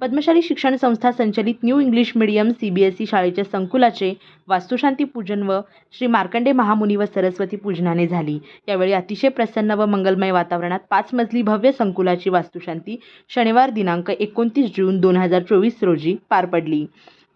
पद्मशाली शिक्षण संस्था संचलित new English medium C B S E शाळेच्या संकुलाचे वास्तुशांती पूजन व श्री मार्कंडे महामुनी व सरस्वती पूजनाने झाली. यावेळी अतिशय प्रसन्न व मंगलमय वातावरणात पाच मजली भव्य संकुलाची वास्तुशांती शनिवार दिनांक एकोणतीस जून दोन हजार चोवीस रोजी पार पडली.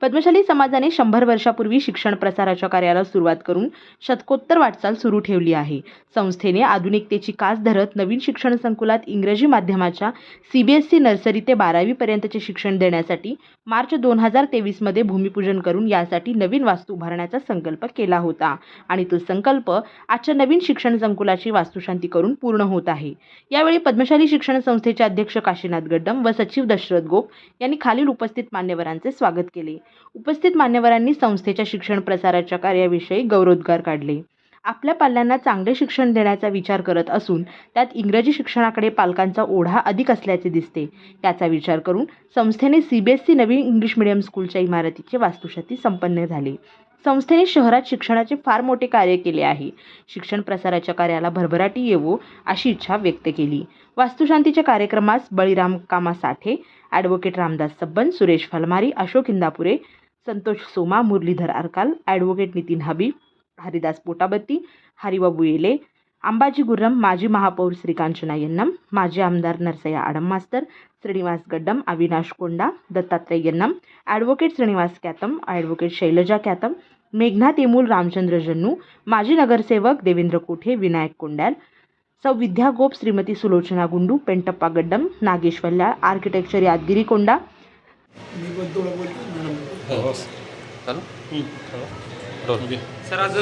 पद्मशाली समाजाने शंभर वर्षापूर्वी शिक्षण प्रसाराच्या कार्याला सुरुवात करून शतकोत्तर वाटचाल सुरू ठेवली आहे. संस्थेने आधुनिकतेची कास धरत नवीन शिक्षण संकुलात इंग्रजी माध्यमाच्या C B S C nursery ते बारावीपर्यंतचे शिक्षण देण्यासाठी मार्च दोन हजार तेवीसमध्ये भूमिपूजन करून यासाठी नवीन वास्तू उभारण्याचा संकल्प केला होता. आणि तो संकल्प आजच्या नवीन शिक्षण संकुलाची वास्तुशांती करून पूर्ण होत आहे. यावेळी पद्मशाली शिक्षण संस्थेचे अध्यक्ष काशीनाथ गड्डम व सचिव दशरथ गोप यांनी खालील उपस्थित मान्यवरांचे स्वागत केले. उपस्थित मान्यवरांनी संस्थेच्या शिक्षण प्रसाराच्या कार्याविषयी गौरवोद्गार काढले. आपल्या पाल्यांना चांगले शिक्षण देण्याचा विचार करत असून त्यात इंग्रजी शिक्षणाकडे पालकांचा ओढा अधिक असल्याचे दिसते. याचा विचार करून संस्थेने सी बी एस सी नवीन इंग्लिश मिडियम स्कूलच्या इमारतीचे वास्तुशाती संपन्न झाले. संस्थेने शहरात शिक्षणाचे फार मोठे कार्य केले आहे. शिक्षण प्रसाराच्या कार्याला भरभराटी येवो अशी इच्छा व्यक्त केली. वास्तुशांतीच्या कार्यक्रमास बळीराम कामा साठे ॲडव्होकेट रामदास सब्बन सुरेश फलमारी अशोक इंदापुरे संतोष सोमा मुरलीधर आरकाल ॲडव्होकेट नितीन हबीब हरिदास पोटाबत्ती हरिबाबू येले अंबाजी गुर्रम माजी महापौर श्रीकांचना यन्नम माजी आमदार नरसय्या आडम मास्तर श्रीनिवास गड्डम अविनाश कोंडा दत्तात्रय यन्नम ॲडव्होकेट श्रीनिवास कॅतम ॲडव्होकेट शैलजा कॅतम मेघना तेमूल रामचंद्र जन्नू माजी नगरसेवक देवेंद्र कोठे विनायक कोंड्याल सौ विद्या गोप श्रीमती सुलोचना गुंडू पेंटप्पा गड्डम नागेश वल्लाळ आर्किटेक्चर यादगिरी कोंडा. हो चालू? रोल. सर आज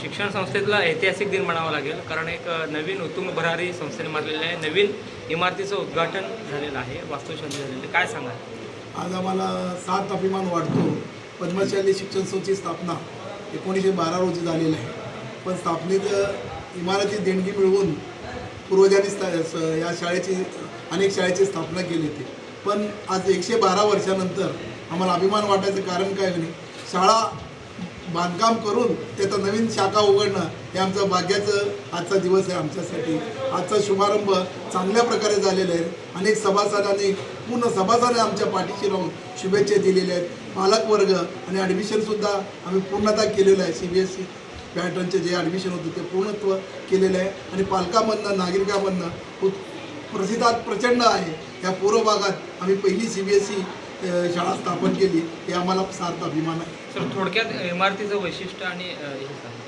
शिक्षण संस्थेतला ऐतिहासिक दिन म्हणावा लागेल कारण एक नवीन उत्तुंग भरारी संस्थेने मारलेलं आहे. नवीन इमारतीचं उद्घाटन झालेलं आहे वास्तुशांती झालेली काय सांगाल? आज आम्हाला सात अभिमान वाटतो. पद्मशाली शिक्षण संस्थेची स्थापना एकोणीसशे बारा रोजी झालेली आहे. पण स्थापनेचं इमारती देणगी मिळवून पूर्वजांनी या शाळेची अनेक शाळेची स्थापना केली होती. पण आज एकशे बारा वर्षानंतर आम्हाला अभिमान वाटायचं कारण काय नाही शाळा बांधकाम करून त्याचं नवीन शाखा उघडणं हे आमचं भाग्याचं आजचा दिवस आहे आमच्यासाठी. आजचा शुभारंभ चांगल्या प्रकारे झालेला आहे. अनेक सभासदांनी पूर्ण सभासदाने आमच्या पाठीशी राहून शुभेच्छा दिलेल्या आहेत. पालकवर्ग आणि ॲडमिशनसुद्धा आम्ही पूर्णतः केलेलं आहे. सी बी एस सी पॅटर्नचे जे ॲडमिशन होतं ते पूर्णत्व केलेलं आहे. आणि पालकामधनं नागरिकामधनं उत प्रसिद्धात प्रचंड आहे. या पूर्व भागात आम्ही पहिली सी बी एस ई शाळा स्थापन केली. हे आम्हाला सार्थ अभिमान आहे. सर थोडक्यात इमारतीचं वैशिष्ट्य आणि हे सांगा.